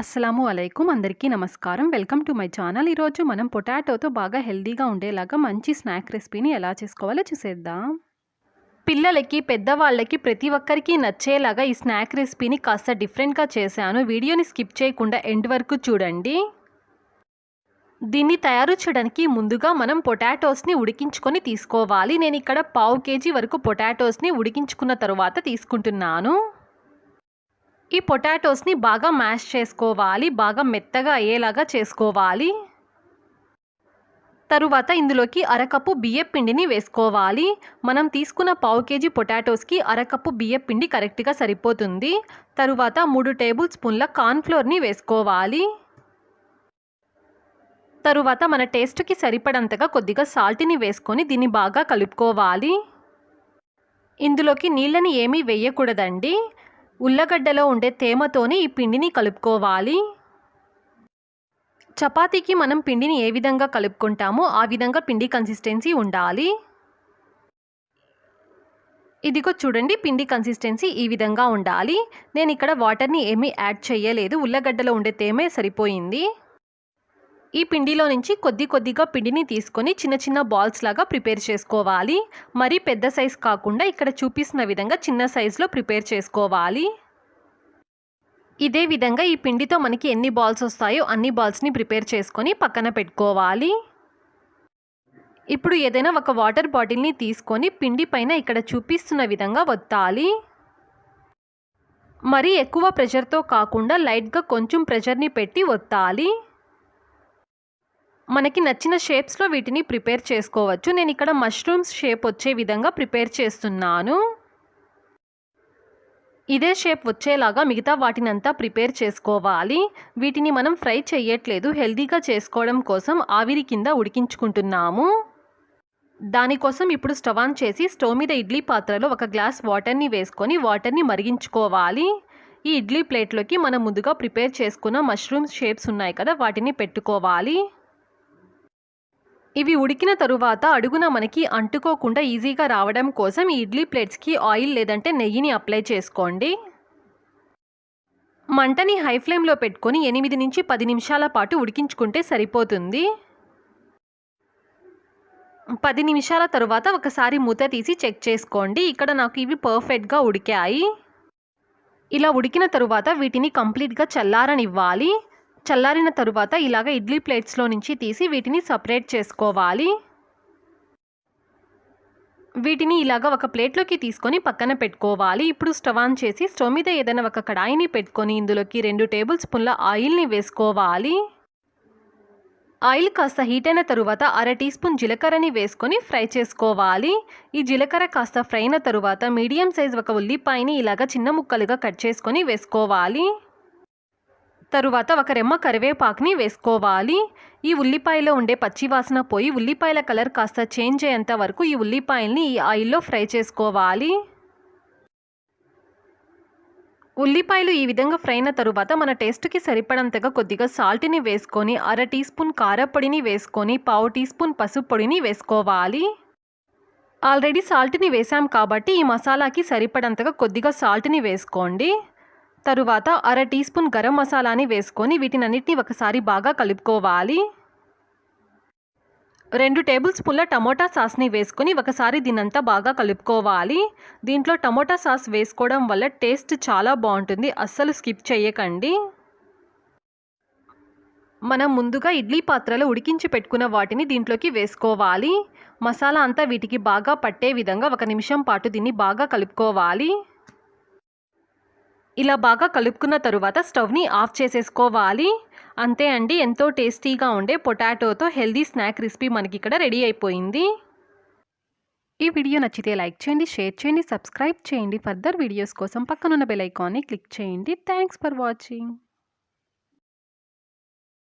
అస్సలాము అలైకుం. అందరికీ నమస్కారం. Welcome to my channel. ఈరోజు మనం పొటాటోతో బాగా హెల్దీగా ఉండేలాగా మంచి స్నాక్ రెసిపీని ఎలా చేసుకోవాలో చూసేద్దాం. పిల్లలకి పెద్దవాళ్ళకి ప్రతి ఒక్కరికి నచ్చేలాగా ఈ స్నాక్ రెసిపీని కాస్త డిఫరెంట్గా చేశాను. వీడియోని స్కిప్ చేయకుండా ఎండ్ వరకు చూడండి. దీన్ని తయారు చేయడానికి ముందుగా మనం పొటాటోస్ని ఉడికించుకొని తీసుకోవాలి. నేను ఇక్కడ పావు కేజీ వరకు పొటాటోస్ని ఉడికించుకున్న తర్వాత తీసుకుంటున్నాను. ఈ పొటాటోస్ని బాగా మ్యాష్ చేసుకోవాలి బాగా మెత్తగా అయ్యేలాగా చేసుకోవాలి. తరువాత ఇందులోకి అరకప్పు బియ్య పిండిని వేసుకోవాలి. మనం తీసుకున్న పావు కేజీ పొటాటోస్కి అరకప్పు బియ్య పిండి కరెక్ట్గా సరిపోతుంది. తరువాత మూడు టేబుల్ స్పూన్ల కార్న్ఫ్లోర్ని వేసుకోవాలి. తరువాత మన టేస్ట్కి సరిపడంతగా కొద్దిగా సాల్ట్ని వేసుకొని దీన్ని బాగా కలుపుకోవాలి. ఇందులోకి నీళ్ళని ఏమీ వేయకూడదండి. ఉల్లగడ్డలో ఉండే తేమతోనే ఈ పిండిని కలుపుకోవాలి. చపాతీకి మనం పిండిని ఏ విధంగా కలుపుకుంటామో ఆ విధంగా పిండి కన్సిస్టెన్సీ ఉండాలి. ఇదిగో చూడండి పిండి కన్సిస్టెన్సీ ఈ విధంగా ఉండాలి. నేను ఇక్కడ వాటర్ని ఏమీ యాడ్ చేయలేదు. ఉల్లగడ్డలో ఉండే తేమే సరిపోయింది. ఈ పిండిలో నుంచి కొద్ది కొద్దిగా పిండిని తీసుకొని చిన్న చిన్న బాల్స్ లాగా ప్రిపేర్ చేసుకోవాలి. మరీ పెద్ద సైజ్ కాకుండా ఇక్కడ చూపిస్తున్న విధంగా చిన్న సైజులో ప్రిపేర్ చేసుకోవాలి. ఇదే విధంగా ఈ పిండితో మనకి ఎన్ని బాల్స్ వస్తాయో అన్ని బాల్స్ని ప్రిపేర్ చేసుకొని పక్కన పెట్టుకోవాలి. ఇప్పుడు ఏదైనా ఒక వాటర్ బాటిల్ని తీసుకొని పిండి పైన ఇక్కడ చూపిస్తున్న విధంగా వత్తాలి. మరీ ఎక్కువ ప్రెషర్తో కాకుండా లైట్గా కొంచెం ప్రెషర్ని పెట్టి వత్తాలి. మనకి నచ్చిన షేప్స్లో వీటిని ప్రిపేర్ చేసుకోవచ్చు. నేను ఇక్కడ మష్రూమ్స్ షేప్ వచ్చే విధంగా ప్రిపేర్ చేస్తున్నాను. ఇదే షేప్ వచ్చేలాగా మిగతా వాటినంతా ప్రిపేర్ చేసుకోవాలి. వీటిని మనం ఫ్రై చేయట్లేదు. హెల్దీగా చేసుకోవడం కోసం ఆవిరి కింద ఉడికించుకుంటున్నాము. దానికోసం ఇప్పుడు స్టవ్ ఆన్ చేసి స్టవ్ మీద ఇడ్లీ పాత్రలో ఒక గ్లాస్ వాటర్ని వేసుకొని వాటర్ని మరిగించుకోవాలి. ఈ ఇడ్లీ ప్లేట్లోకి మనం ముందుగా ప్రిపేర్ చేసుకున్న మష్రూమ్ షేప్స్ ఉన్నాయి కదా వాటిని పెట్టుకోవాలి. ఇవి ఉడికిన తరువాత అడుగున మనకి అంటుకోకుండా ఈజీగా రావడం కోసం ఈ ఇడ్లీ ప్లేట్స్కి ఆయిల్ లేదంటే నెయ్యిని అప్లై చేసుకోండి. మంటని హై ఫ్లేమ్లో పెట్టుకొని ఎనిమిది నుంచి పది నిమిషాల పాటు ఉడికించుకుంటే సరిపోతుంది. పది నిమిషాల తరువాత ఒకసారి మూత తీసి చెక్ చేసుకోండి. ఇక్కడ నాకు ఇవి పర్ఫెక్ట్గా ఉడికాయి. ఇలా ఉడికిన తరువాత వీటిని కంప్లీట్గా చల్లారనివ్వాలి. చల్లారిన తరువాత ఇలాగ ఇడ్లీ ప్లేట్స్లో నుంచి తీసి వీటిని సపరేట్ చేసుకోవాలి. వీటిని ఇలాగ ఒక ప్లేట్లోకి తీసుకొని పక్కన పెట్టుకోవాలి. ఇప్పుడు స్టవ్ ఆన్ చేసి స్టవ్ మీద ఏదైనా ఒక కడాయిని పెట్టుకొని ఇందులోకి రెండు టేబుల్ స్పూన్ల ఆయిల్ని వేసుకోవాలి. ఆయిల్ కాస్త హీట్ అయిన తరువాత అర టీ స్పూన్ జీలకర్రని వేసుకొని ఫ్రై చేసుకోవాలి. ఈ జీలకర్ర కాస్త ఫ్రై అయిన తరువాత మీడియం సైజ్ ఒక ఉల్లిపాయని ఇలాగ చిన్న ముక్కలుగా కట్ చేసుకొని వేసుకోవాలి. తరువాత ఒక రెమ్మ కరివేపాకుని వేసుకోవాలి. ఈ ఉల్లిపాయలో ఉండే పచ్చివాసన పోయి ఉల్లిపాయల కలర్ కాస్త చేంజ్ అయ్యేంత వరకు ఈ ఉల్లిపాయల్ని ఈ ఆయిల్లో ఫ్రై చేసుకోవాలి. ఉల్లిపాయలు ఈ విధంగా ఫ్రై అయిన తరువాత మన టేస్ట్కి సరిపడంతగా కొద్దిగా సాల్ట్ని వేసుకొని అర టీ స్పూన్ కారపొడిని వేసుకొని పావు టీ స్పూన్ పసుపు పొడిని వేసుకోవాలి. ఆల్రెడీ సాల్ట్ని వేసాం కాబట్టి ఈ మసాలాకి సరిపడంతగా కొద్దిగా సాల్ట్ని వేసుకోండి. తరువాత అర టీ స్పూన్ గరం మసాలాని వేసుకొని వీటినన్నిటిని ఒకసారి బాగా కలుపుకోవాలి. రెండు టేబుల్ స్పూన్ల టమోటా సాస్ని వేసుకొని ఒకసారి దీనంతా బాగా కలుపుకోవాలి. దీంట్లో టమోటా సాస్ వేసుకోవడం వల్ల టేస్ట్ చాలా బాగుంటుంది. అస్సలు స్కిప్ చేయకండి. మనం ముందుగా ఇడ్లీ పాత్రలో ఉడికించి పెట్టుకున్న వాటిని దీంట్లోకి వేసుకోవాలి. మసాలా అంతా వీటికి బాగా పట్టే విధంగా ఒక నిమిషం పాటు దీన్ని బాగా కలుపుకోవాలి. ఇలా బాగా కలుపుకున్న తరువాత స్టవ్ని ఆఫ్ చేసేసుకోవాలి. అంతే అండి ఎంతో టేస్టీగా ఉండే పొటాటోతో హెల్దీ స్నాక్ రెసిపీ మనకి ఇక్కడ రెడీ అయిపోయింది. ఈ వీడియో నచ్చితే లైక్ చేయండి షేర్ చేయండి సబ్స్క్రైబ్ చేయండి. ఫర్దర్ వీడియోస్ కోసం పక్కనున్న బెల్ ఐకాన్ని క్లిక్ చేయండి. Thanks for watching.